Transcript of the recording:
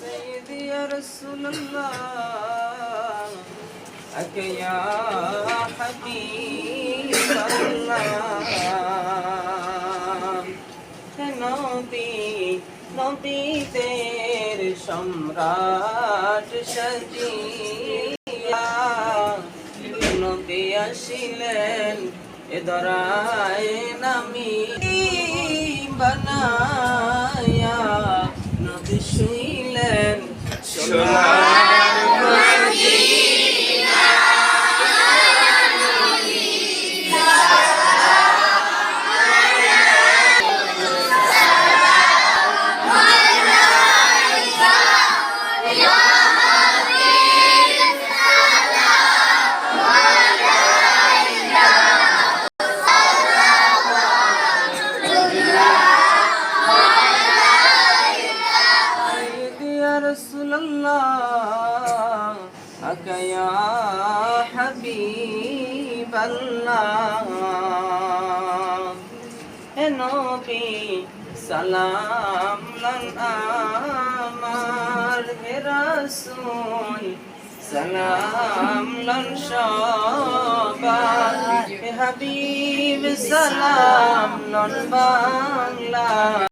سيدي يا رسول الله أك يا حبيب الله নবী নবীদের সম্রাট সাজিয়া নবী আসিলেন এ দরায় নামি বানায়া Tchau. رسول الله أك يا حبيب الله نبي سلام لن أمر رسول سلام لن شابا حبيب سلام لن بار